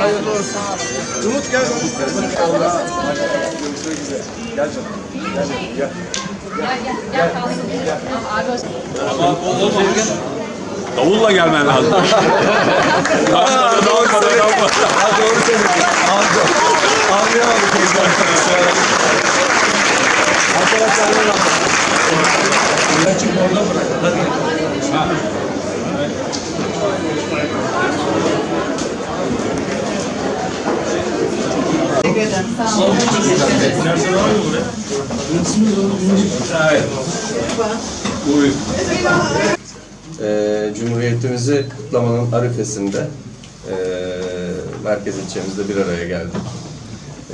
Hayırlı olsun. Umut gel. Allah. Görüşmek üzere. Gel canım. Gel canım. Gel. Gel gel gel kalsın. Tamam abi olsun. Davulla gelmen lazım. Daha davul kadar davul. Ha doğru söylüyorsun. Anlayamadım teyze. Arkadaşlar. Açık orada bırak. Hadi. Buyur. Ee, Cumhuriyetimizi kutlamanın arifesinde ee, merkez ilçemizde bir araya geldik.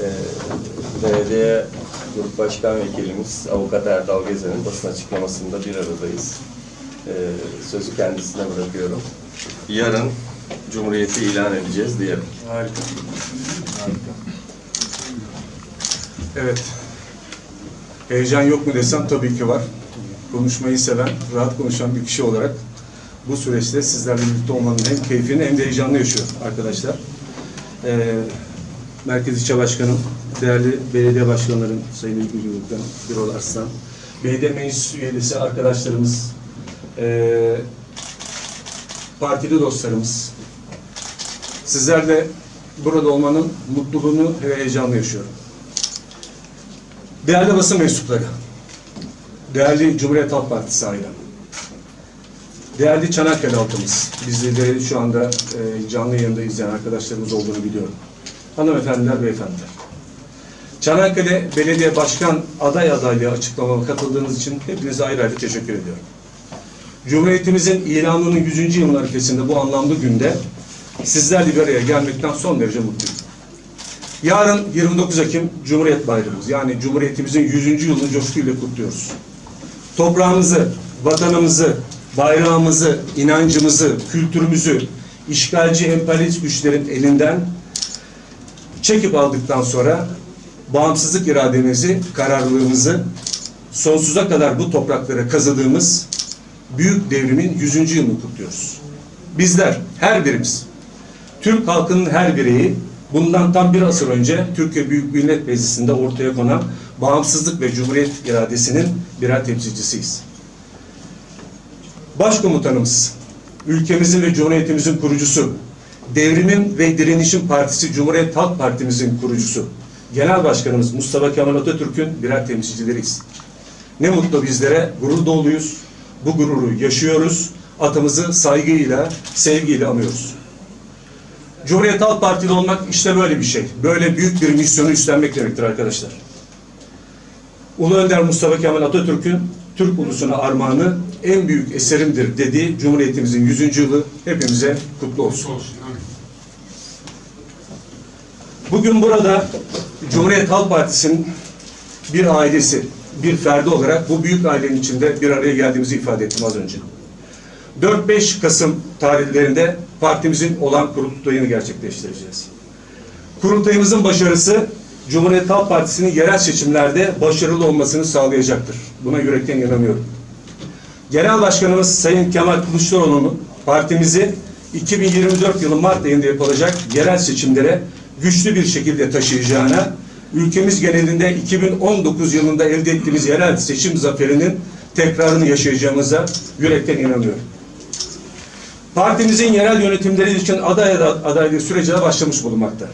Ee, belediye Grup Başkan Vekilimiz Avukat Erdal Gezen'in basın açıklamasında bir aradayız. Ee, sözü kendisine bırakıyorum. Yarın Cumhuriyeti ilan edeceğiz diyelim. Harika. Evet. Heyecan yok mu desem tabii ki var. Konuşmayı seven, rahat konuşan bir kişi olarak bu süreçte sizlerle birlikte olmanın hem keyfini hem de heyecanını yaşıyorum arkadaşlar. Ee, Merkez İlçe Başkanım, değerli belediye başkanlarım, Sayın İlgili Yurtkan, Birol Arslan, belediye meclis üyesi arkadaşlarımız, ee, partili dostlarımız, Sizlerle burada olmanın mutluluğunu ve heyecanını yaşıyorum. Değerli basın mensupları, değerli Cumhuriyet Halk Partisi ailem, değerli Çanakkale halkımız, bizleri şu anda e, canlı yayında izleyen arkadaşlarımız olduğunu biliyorum. Hanımefendiler, beyefendiler. Çanakkale Belediye Başkan aday adaylığı açıklamama katıldığınız için hepinize ayrı ayrı teşekkür ediyorum. Cumhuriyetimizin ilanının 100. yılın arifesinde bu anlamlı günde sizlerle bir araya gelmekten son derece mutluyum. Yarın 29 Ekim Cumhuriyet Bayramımız yani Cumhuriyetimizin 100. yılını coşkuyla kutluyoruz. Toprağımızı, vatanımızı, bayrağımızı, inancımızı, kültürümüzü işgalci emperyalist güçlerin elinden çekip aldıktan sonra bağımsızlık irademizi, kararlılığımızı sonsuza kadar bu topraklara kazadığımız büyük devrimin 100. yılını kutluyoruz. Bizler, her birimiz, Türk halkının her bireyi bundan tam bir asır önce Türkiye Büyük Millet Meclisi'nde ortaya konan bağımsızlık ve cumhuriyet iradesinin birer temsilcisiyiz. Başkomutanımız, ülkemizin ve cumhuriyetimizin kurucusu, devrimin ve direnişin partisi Cumhuriyet Halk Partimizin kurucusu, Genel Başkanımız Mustafa Kemal Atatürk'ün birer temsilcileriyiz. Ne mutlu bizlere, gurur doluyuz. Bu gururu yaşıyoruz. Atamızı saygıyla, sevgiyle anıyoruz. Cumhuriyet Halk Partili olmak işte böyle bir şey. Böyle büyük bir misyonu üstlenmek demektir arkadaşlar. Ulu Önder Mustafa Kemal Atatürk'ün Türk ulusuna armağanı en büyük eserimdir dediği Cumhuriyetimizin 100. yılı hepimize kutlu olsun. Bugün burada Cumhuriyet Halk Partisi'nin bir ailesi, bir ferdi olarak bu büyük ailenin içinde bir araya geldiğimizi ifade ettim az önce. 4-5 Kasım tarihlerinde partimizin olan kurultayını gerçekleştireceğiz. Kurultayımızın başarısı Cumhuriyet Halk Partisi'nin yerel seçimlerde başarılı olmasını sağlayacaktır. Buna yürekten inanıyorum. Genel Başkanımız Sayın Kemal Kılıçdaroğlu'nun partimizi 2024 yılı Mart ayında yapılacak yerel seçimlere güçlü bir şekilde taşıyacağına, ülkemiz genelinde 2019 yılında elde ettiğimiz yerel seçim zaferinin tekrarını yaşayacağımıza yürekten inanıyorum. Partimizin yerel yönetimleri için aday adaylığı sürecine başlamış bulunmakta.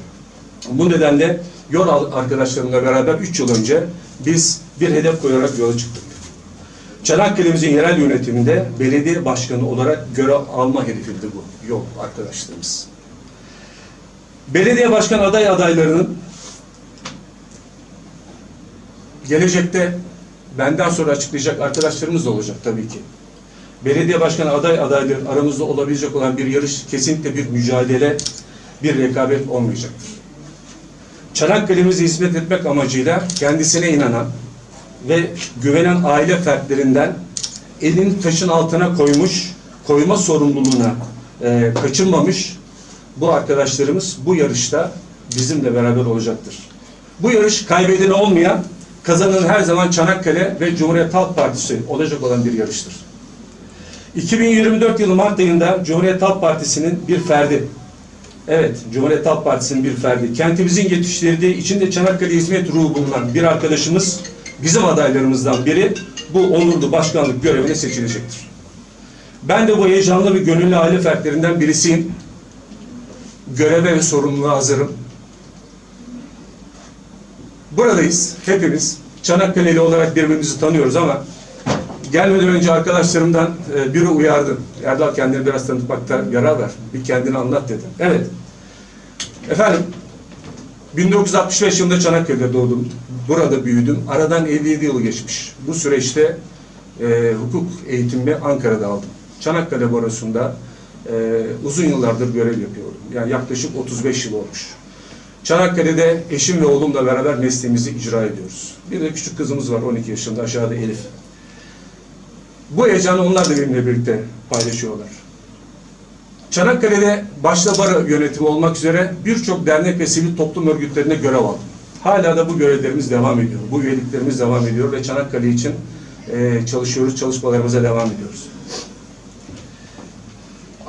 Bu nedenle yol arkadaşlarımla beraber 3 yıl önce biz bir hedef koyarak yola çıktık. Çanakkale'mizin yerel yönetiminde belediye başkanı olarak görev alma hedefiydi bu yol arkadaşlarımız. Belediye başkan aday adaylarının gelecekte benden sonra açıklayacak arkadaşlarımız da olacak tabii ki. Belediye başkanı aday adayların aramızda olabilecek olan bir yarış kesinlikle bir mücadele, bir rekabet olmayacaktır. Çanakkale'mize hizmet etmek amacıyla kendisine inanan ve güvenen aile fertlerinden elini taşın altına koymuş, koyma sorumluluğuna e, kaçınmamış bu arkadaşlarımız bu yarışta bizimle beraber olacaktır. Bu yarış kaybedeni olmayan, kazanan her zaman Çanakkale ve Cumhuriyet Halk Partisi olacak olan bir yarıştır. 2024 yılı Mart ayında Cumhuriyet Halk Partisi'nin bir ferdi, Evet, Cumhuriyet Halk Partisi'nin bir ferdi. Kentimizin yetiştirdiği, içinde Çanakkale hizmet ruhu bulunan bir arkadaşımız, bizim adaylarımızdan biri bu onurlu başkanlık görevine seçilecektir. Ben de bu heyecanlı ve gönüllü aile fertlerinden birisiyim. Göreve ve sorumluluğa hazırım. Buradayız, hepimiz. Çanakkale'li olarak birbirimizi tanıyoruz ama gelmeden önce arkadaşlarımdan e, biri uyardı. Erdal kendini biraz tanıtmakta yarar ver. Bir kendini anlat dedi. Evet. Efendim, 1965 yılında Çanakkale'de doğdum. Burada büyüdüm. Aradan 57 yıl geçmiş. Bu süreçte e, hukuk eğitimimi Ankara'da aldım. Çanakkale Barosu'nda e, uzun yıllardır görev yapıyorum. Yani yaklaşık 35 yıl olmuş. Çanakkale'de eşim ve oğlumla beraber mesleğimizi icra ediyoruz. Bir de küçük kızımız var 12 yaşında aşağıda Elif. Bu heyecanı onlar da benimle birlikte paylaşıyorlar. Çanakkale'de başta baro yönetimi olmak üzere birçok dernek ve sivil toplum örgütlerine görev aldım. Hala da bu görevlerimiz devam ediyor. Bu üyeliklerimiz devam ediyor ve Çanakkale için e, çalışıyoruz, çalışmalarımıza devam ediyoruz.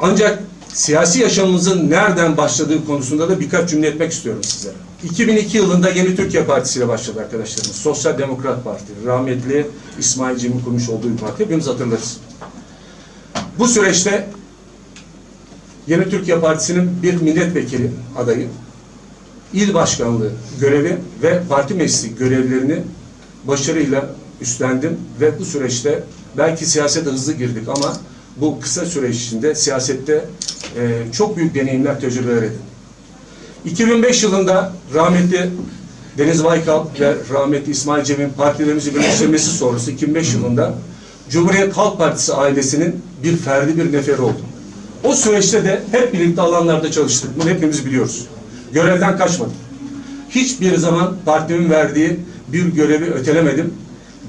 Ancak siyasi yaşamımızın nereden başladığı konusunda da birkaç cümle etmek istiyorum size. 2002 yılında Yeni Türkiye Partisi ile başladı arkadaşlarımız. Sosyal Demokrat Parti. Rahmetli İsmail Cem'in kurmuş olduğu bir parti. Hepimiz hatırlarız. Bu süreçte Yeni Türkiye Partisi'nin bir milletvekili adayı, il başkanlığı görevi ve parti meclisi görevlerini başarıyla üstlendim ve bu süreçte belki siyasete hızlı girdik ama bu kısa süreç içinde siyasette e, çok büyük deneyimler, tecrübeler edindim. 2005 yılında rahmetli Deniz Baykal ve rahmetli İsmail Cem'in partilerimizi birleştirmesi sonrası 2005 yılında Cumhuriyet Halk Partisi ailesinin bir ferdi bir neferi oldum. O süreçte de hep birlikte alanlarda çalıştık. Bunu hepimiz biliyoruz. Görevden kaçmadım. Hiçbir zaman partimin verdiği bir görevi ötelemedim.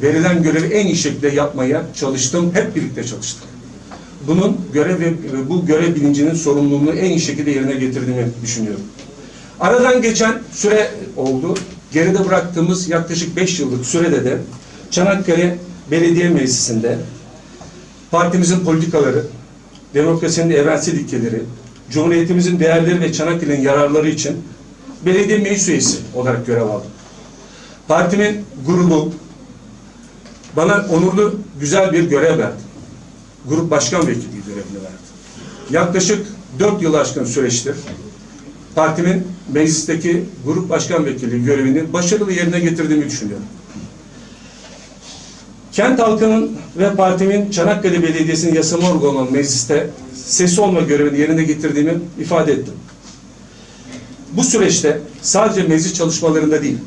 Verilen görevi en iyi şekilde yapmaya çalıştım. Hep birlikte çalıştık. Bunun görev ve bu görev bilincinin sorumluluğunu en iyi şekilde yerine getirdiğimi düşünüyorum. Aradan geçen süre oldu. Geride bıraktığımız yaklaşık 5 yıllık sürede de Çanakkale Belediye Meclisi'nde partimizin politikaları, demokrasinin evrensel ilkeleri, Cumhuriyetimizin değerleri ve Çanakkale'nin yararları için belediye meclis üyesi olarak görev aldım. Partimin grubu bana onurlu güzel bir görev verdi. Grup başkan vekili görevini verdi. Yaklaşık dört yıl aşkın süreçtir partimin meclisteki grup başkan vekili görevini başarılı yerine getirdiğimi düşünüyorum. Kent halkının ve partimin Çanakkale Belediyesi'nin yasama organı mecliste sesi olma görevini yerine getirdiğimi ifade ettim. Bu süreçte sadece meclis çalışmalarında değil,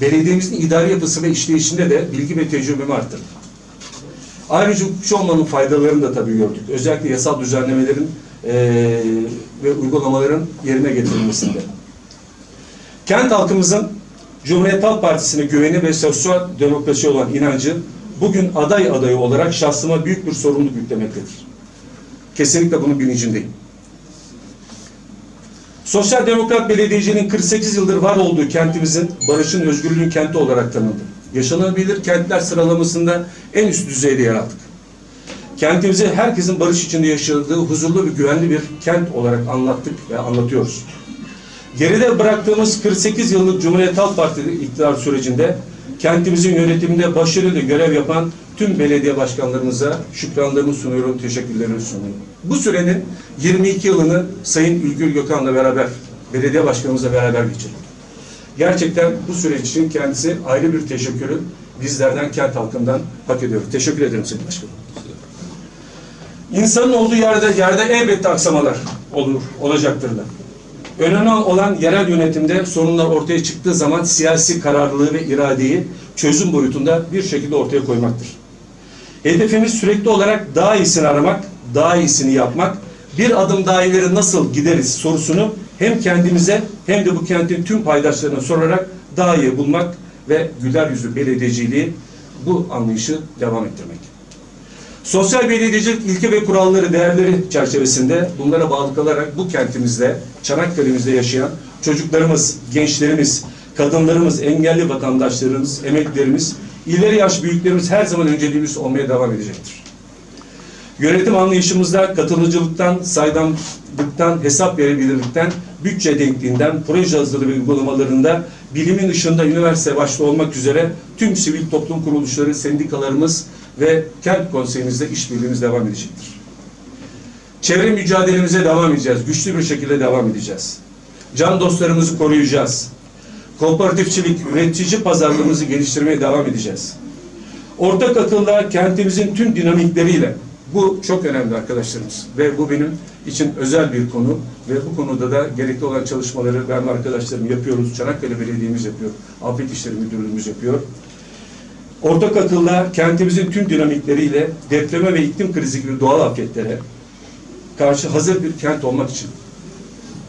belediyemizin idari yapısı ve işleyişinde de bilgi ve tecrübemi arttırdım. Ayrıca hukukçu olmanın faydalarını da tabii gördük. Özellikle yasal düzenlemelerin eee, ve uygulamaların yerine getirilmesinde. Kent halkımızın Cumhuriyet Halk Partisi'ne güveni ve sosyal demokrasi olan inancı bugün aday adayı olarak şahsıma büyük bir sorumluluk yüklemektedir. Kesinlikle bunun bilincindeyim. Sosyal Demokrat Belediyeciliğin 48 yıldır var olduğu kentimizin barışın, özgürlüğün kenti olarak tanındı. Yaşanabilir kentler sıralamasında en üst düzeyde yer aldık. Kentimizi herkesin barış içinde yaşadığı huzurlu ve güvenli bir kent olarak anlattık ve anlatıyoruz. Geride bıraktığımız 48 yıllık Cumhuriyet Halk Partisi iktidar sürecinde kentimizin yönetiminde başarılı görev yapan tüm belediye başkanlarımıza şükranlarımı sunuyorum, teşekkürlerimi sunuyorum. Bu sürenin 22 yılını Sayın Ülgül Gökhan'la beraber, belediye başkanımızla beraber geçirdik. Gerçekten bu süreç için kendisi ayrı bir teşekkürü bizlerden, kent halkından hak ediyor. Teşekkür ederim Sayın Başkanım. İnsanın olduğu yerde, yerde elbette aksamalar olur, olacaktır da. Önemli olan yerel yönetimde sorunlar ortaya çıktığı zaman siyasi kararlılığı ve iradeyi çözüm boyutunda bir şekilde ortaya koymaktır. Hedefimiz sürekli olarak daha iyisini aramak, daha iyisini yapmak, bir adım daha ileri nasıl gideriz sorusunu hem kendimize hem de bu kentin tüm paydaşlarına sorarak daha iyi bulmak ve güler yüzlü belediyeciliği bu anlayışı devam ettirmek. Sosyal belediyecilik ilke ve kuralları, değerleri çerçevesinde bunlara bağlı kalarak bu kentimizde, Çanakkale'mizde yaşayan çocuklarımız, gençlerimiz, kadınlarımız, engelli vatandaşlarımız, emeklilerimiz, ileri yaş büyüklerimiz her zaman önceliğimiz olmaya devam edecektir. Yönetim anlayışımızda katılıcılıktan, saydamlıktan, hesap verebilirlikten, bütçe denkliğinden, proje hazırlığı ve uygulamalarında bilimin ışığında üniversite başta olmak üzere tüm sivil toplum kuruluşları, sendikalarımız ve kent konseyimizde işbirliğimiz devam edecektir. Çevre mücadelemize devam edeceğiz. Güçlü bir şekilde devam edeceğiz. Can dostlarımızı koruyacağız. Kooperatifçilik, üretici pazarlığımızı geliştirmeye devam edeceğiz. Ortak akılla kentimizin tüm dinamikleriyle bu çok önemli arkadaşlarımız ve bu benim için özel bir konu ve bu konuda da gerekli olan çalışmaları ben arkadaşlarım yapıyoruz. Çanakkale Belediye'miz yapıyor. Afet İşleri Müdürlüğümüz yapıyor. Ortak akılla kentimizin tüm dinamikleriyle depreme ve iklim krizi gibi doğal afetlere karşı hazır bir kent olmak için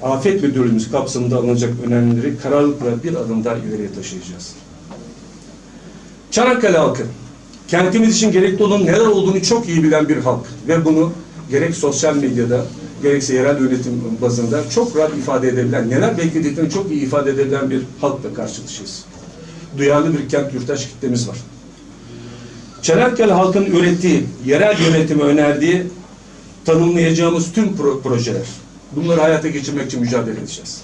afet müdürlüğümüz kapsamında alınacak önlemleri kararlılıkla bir adım daha ileriye taşıyacağız. Çanakkale halkı, kentimiz için gerekli olan neler olduğunu çok iyi bilen bir halk ve bunu gerek sosyal medyada gerekse yerel yönetim bazında çok rahat ifade edebilen, neler beklediklerini çok iyi ifade edebilen bir halkla karşı karşıyayız. Duyarlı bir kent yurttaş kitlemiz var. Çanakkale halkının ürettiği, yerel yönetimi önerdiği tanımlayacağımız tüm pro- projeler. Bunları hayata geçirmek için mücadele edeceğiz.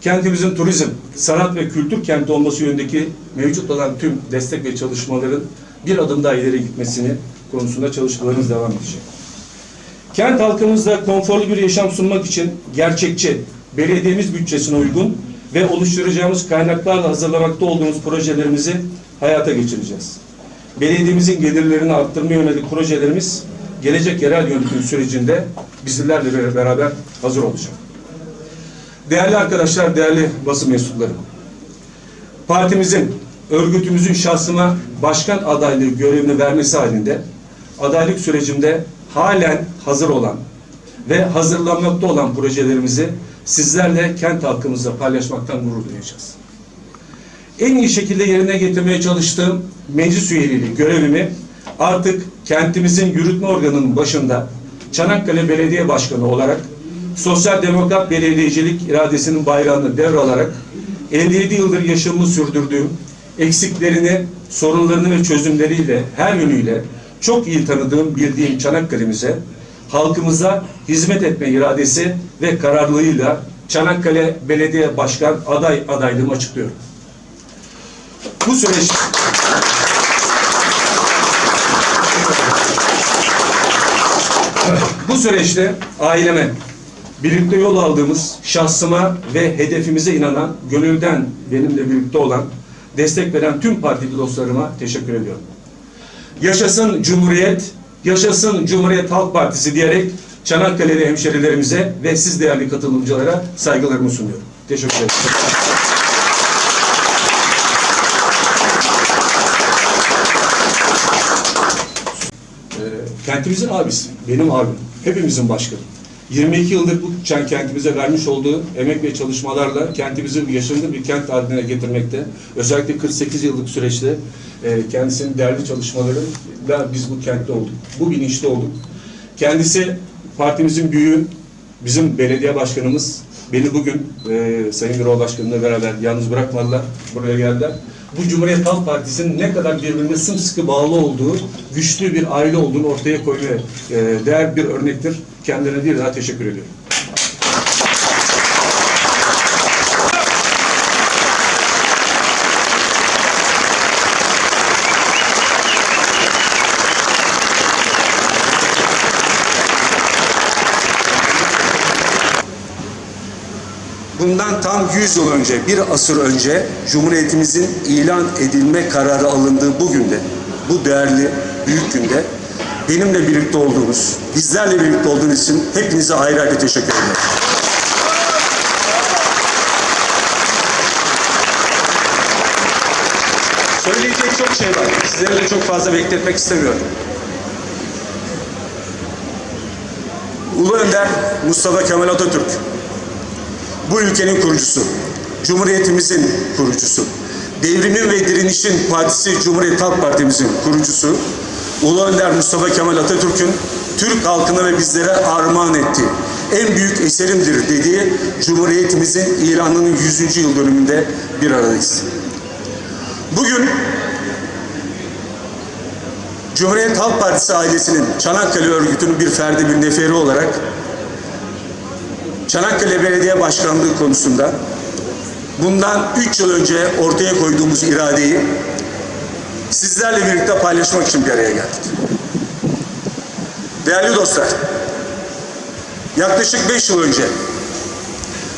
Kentimizin turizm, sanat ve kültür kenti olması yönündeki mevcut olan tüm destek ve çalışmaların bir adım daha ileri gitmesini konusunda çalışmalarımız devam edecek. Kent halkımızda konforlu bir yaşam sunmak için gerçekçi, belediyemiz bütçesine uygun ve oluşturacağımız kaynaklarla hazırlamakta olduğumuz projelerimizi hayata geçireceğiz. Belediyemizin gelirlerini arttırma yönelik projelerimiz gelecek yerel yönetim sürecinde bizlerle beraber hazır olacak. Değerli arkadaşlar, değerli basın mensupları. Partimizin, örgütümüzün şahsıma başkan adaylığı görevini vermesi halinde adaylık sürecimde halen hazır olan ve hazırlanmakta olan projelerimizi sizlerle kent halkımızla paylaşmaktan gurur duyacağız. En iyi şekilde yerine getirmeye çalıştığım meclis üyeliği görevimi artık kentimizin yürütme organının başında Çanakkale Belediye Başkanı olarak Sosyal Demokrat Belediyecilik iradesinin bayrağını devralarak 57 yıldır yaşamımı sürdürdüğüm eksiklerini, sorunlarını ve çözümleriyle her yönüyle çok iyi tanıdığım, bildiğim Çanakkale'mize, halkımıza hizmet etme iradesi ve kararlılığıyla Çanakkale Belediye Başkan aday adaylığımı açıklıyorum. Bu süreç Bu süreçte aileme, birlikte yol aldığımız şahsıma ve hedefimize inanan, gönülden benimle birlikte olan, destek veren tüm partili dostlarıma teşekkür ediyorum. Yaşasın Cumhuriyet, yaşasın Cumhuriyet Halk Partisi diyerek Çanakkale'li hemşerilerimize ve siz değerli katılımcılara saygılarımı sunuyorum. Teşekkür ederim. Ee, kentimizin abisi, benim abim, hepimizin başkanı. 22 yıldır bu kent- kentimize vermiş olduğu emek ve çalışmalarla kentimizi yaşamlı bir kent haline getirmekte. Özellikle 48 yıllık süreçte e, kendisinin değerli çalışmalarıyla biz bu kentte olduk. Bu bilinçli olduk. Kendisi partimizin büyüğü, bizim belediye başkanımız. Beni bugün e, Sayın Birol Başkanı'yla beraber yalnız bırakmadılar, buraya geldiler. Bu Cumhuriyet Halk Partisi'nin ne kadar birbirine sımsıkı bağlı olduğu, güçlü bir aile olduğunu ortaya koymaya e, değer bir örnektir. Kendilerine bir daha teşekkür ediyorum. Bundan tam 100 yıl önce, bir asır önce Cumhuriyetimizin ilan edilme kararı alındığı bu günde, bu değerli büyük günde benimle birlikte olduğunuz, bizlerle birlikte olduğunuz için hepinize ayrı ayrı teşekkür ederim. Söyleyecek çok şey var. Sizleri de çok fazla bekletmek istemiyorum. Ulu Önder Mustafa Kemal Atatürk, bu ülkenin kurucusu, Cumhuriyetimizin kurucusu, devrimin ve direnişin partisi Cumhuriyet Halk Partimizin kurucusu, Ulu Önder Mustafa Kemal Atatürk'ün Türk halkına ve bizlere armağan ettiği en büyük eserimdir dediği Cumhuriyetimizin ilanının 100. yıl dönümünde bir aradayız. Bugün Cumhuriyet Halk Partisi ailesinin Çanakkale örgütünün bir ferdi bir neferi olarak Çanakkale Belediye Başkanlığı konusunda bundan 3 yıl önce ortaya koyduğumuz iradeyi sizlerle birlikte paylaşmak için bir araya geldik. Değerli dostlar, yaklaşık 5 yıl önce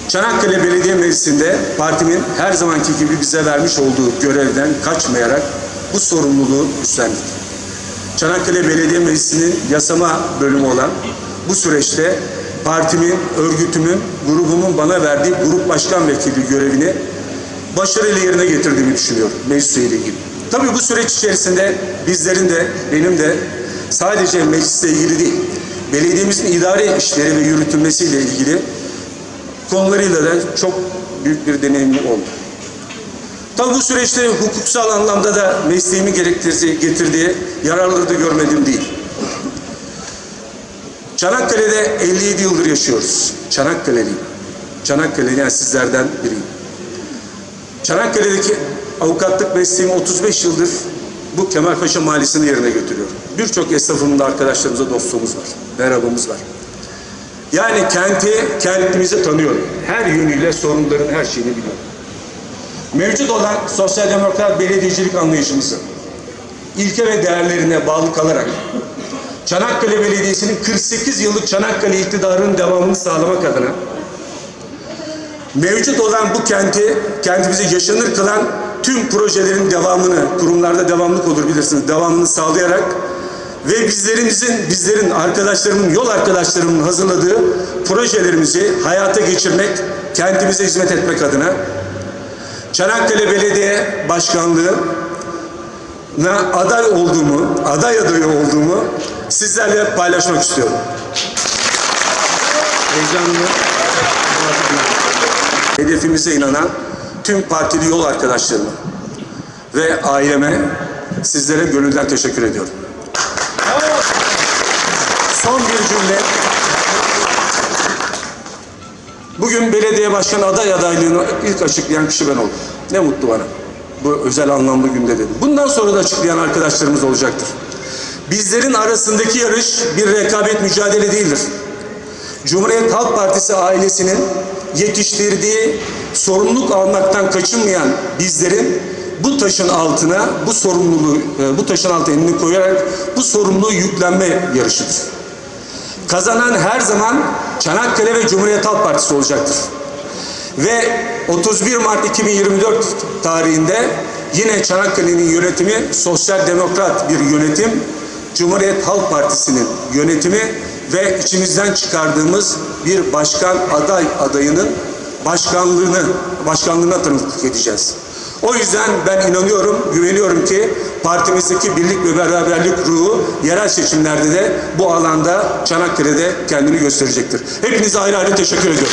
Çanakkale Belediye Meclisi'nde partimin her zamanki gibi bize vermiş olduğu görevden kaçmayarak bu sorumluluğu üstlendik. Çanakkale Belediye Meclisi'nin yasama bölümü olan bu süreçte partimin, örgütümün, grubumun bana verdiği grup başkan vekili görevini başarıyla yerine getirdiğimi düşünüyorum meclis üyeliği ilgili. Tabii bu süreç içerisinde bizlerin de benim de sadece meclisle ilgili değil, belediyemizin idare işleri ve yürütülmesiyle ilgili konularıyla da çok büyük bir deneyimim oldu. Tabii bu süreçte hukuksal anlamda da mesleğimi gerektirdiği, getirdiği yararları da görmedim değil. Çanakkale'de 57 yıldır yaşıyoruz. Çanakkale'liyim. Çanakkale'li yani sizlerden biriyim. Çanakkale'deki avukatlık mesleğimi 35 yıldır bu Kemalpaşa Mahallesi'nin yerine götürüyorum. Birçok esnafımda arkadaşlarımıza dostluğumuz var. Merhabamız var. Yani kenti, kentimizi tanıyorum. Her yönüyle sorunların her şeyini biliyorum. Mevcut olan sosyal demokrat belediyecilik anlayışımızı ilke ve değerlerine bağlı kalarak Çanakkale Belediyesi'nin 48 yıllık Çanakkale iktidarının devamını sağlamak adına mevcut olan bu kenti, kentimizi yaşanır kılan tüm projelerin devamını, kurumlarda devamlık olur bilirsiniz, devamını sağlayarak ve bizlerimizin, bizlerin arkadaşlarımın, yol arkadaşlarımın hazırladığı projelerimizi hayata geçirmek, kentimize hizmet etmek adına Çanakkale Belediye Başkanlığı'na aday olduğumu, aday adayı olduğumu sizlerle paylaşmak istiyorum. Heyecanlı. Hedefimize inanan tüm partili yol arkadaşlarıma ve aileme sizlere gönülden teşekkür ediyorum. Son bir cümle. Bugün belediye başkanı aday adaylığını ilk açıklayan kişi ben oldum. Ne mutlu bana. Bu özel anlamlı günde dedim. Bundan sonra da açıklayan arkadaşlarımız olacaktır. Bizlerin arasındaki yarış bir rekabet mücadele değildir. Cumhuriyet Halk Partisi ailesinin yetiştirdiği sorumluluk almaktan kaçınmayan bizlerin bu taşın altına bu sorumluluğu e, bu taşın altına elini koyarak bu sorumluluğu yüklenme yarışıdır. Kazanan her zaman Çanakkale ve Cumhuriyet Halk Partisi olacaktır. Ve 31 Mart 2024 tarihinde yine Çanakkale'nin yönetimi sosyal demokrat bir yönetim, Cumhuriyet Halk Partisi'nin yönetimi ve içimizden çıkardığımız bir başkan aday adayının başkanlığını başkanlığına tanıklık edeceğiz. O yüzden ben inanıyorum, güveniyorum ki partimizdeki birlik ve beraberlik ruhu yerel seçimlerde de bu alanda Çanakkale'de kendini gösterecektir. Hepinize ayrı ayrı teşekkür ediyorum.